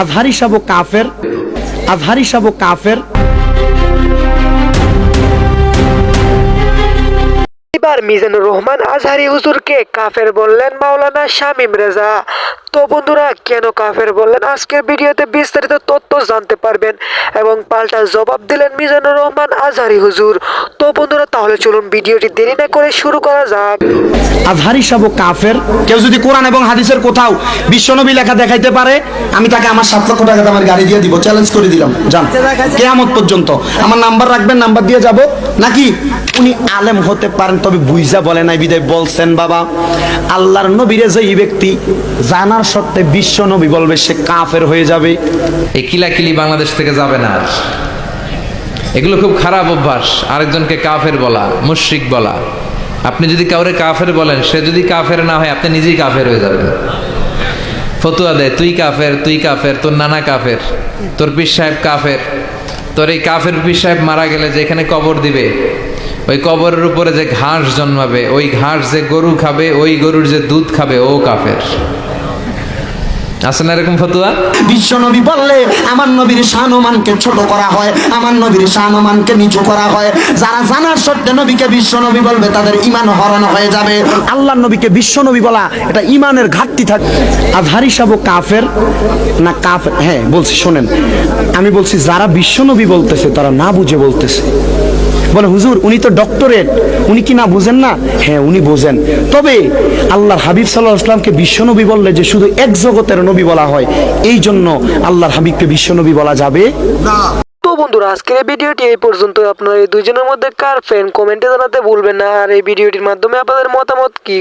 আজহারি সাবো কাফের, আজহারি সাবো কাফের। মিজানুর রহমান আজহারি হুজুরকে কাফের বললেন মাওলানা শামীম রেজা। তো বন্ধুরা, কেন কাফের বললেন? আজকের ভিডিওতে বিস্তারিত তথ্য জানতে পারবেন এবং পাল্টা জবাব দিলেন মিজানুর রহমান আজহারি হুজুর। তো বন্ধুরা, তাহলে চলুন ভিডিওটি দেরি না করে শুরু করা যাক। আজহারি সাবো কাফের। কেউ যদি কোরআন এবং হাদিসের কোথাও বিশ্বনবী লেখা দেখাইতে পারে, আমি তাকে আমার সাত লক্ষ টাকা আমার গাড়ি দিয়ে দিব চ্যালেঞ্জ করে দিলাম। যান, কেয়ামত পর্যন্ত। আমার নাম্বার রাখবেন, নাম্বার দিয়ে যাব। নাকি? উনি আলেম হতে পারেন, তবে বুঝা বলে নাই, বিদায় বলছেন বাবা। আল্লাহর নবীরে যে এই ব্যক্তি জানার সত্ত্বে বিশ্ব নবী বলবে, সে কাফের হয়ে যাবে। এই কিলাকিলি বাংলাদেশ থেকে যাবে না এগুলো খুব খারাপ অভ্যাস, আরেকজনকে কাফের বলা, মুশরিক বলা। আপনি যদি কাউরে কাফের বলেন, সে যদি কাফের না হয়, আপনি নিজেই কাফের হয়ে যাবেন। ফতুয়া দেয়, তুই কাফের তুই কাফের, তোর নানা কাফের, তোর পীর সাহেব কাফের, তোর এই কাফের পীর সাহেব মারা গেলে যেখানে কবর দিবে, ওই কবরের উপরে যে ঘাস জন্মাবে, ওই ঘাস যে গরু খাবে, ওই গরুর যে দুধ খাবে, ও কাফের। আছে না এরকম ফতুয়া? বিশ্ব নবী বললে, আমার নবীর শাহনুমানকে ছোট করা হয়, আমার নবীর শাহনুমানকে নিচু করা হয়। যারা জানার সত্ত্বে নবীকে বিশ্ব নবী বলবে, তাদের ইমান হরণ হয়ে যাবে। আল্লাহ নবীকে বিশ্ব নবী বলা, এটা ইমানের ঘাটতি থাকে আজহারি সাবো কাফের? না কাফের হ্যাঁ বলছি, শোনেন। আমি বলছি, যারা বিশ্ব নবী বলতেছে, তারা না বুঝে বলতেছে। বলে, হুজুর, উনি তো ডক্টরেট। উনি কি না বোঝেন না? হ্যাঁ উনি বোঝেন। তবে আল্লাহর হাবিব সাল্লাহ আসলামকে বিশ্বনবী বললে যে শুধু এক জগতের নবী বলা হয়, এই জন্য আল্লাহর হাবিবকে বিশ্বনবী বলা যাবে তো বন্ধুরা, আজকের এই ভিডিওটি এই পর্যন্ত। আপনার এই দুজনের মধ্যে কার ফ্রেন্ড কমেন্টে জানাতে ভুলবেন না। আর এই ভিডিওটির মাধ্যমে আপনাদের মতামত কি?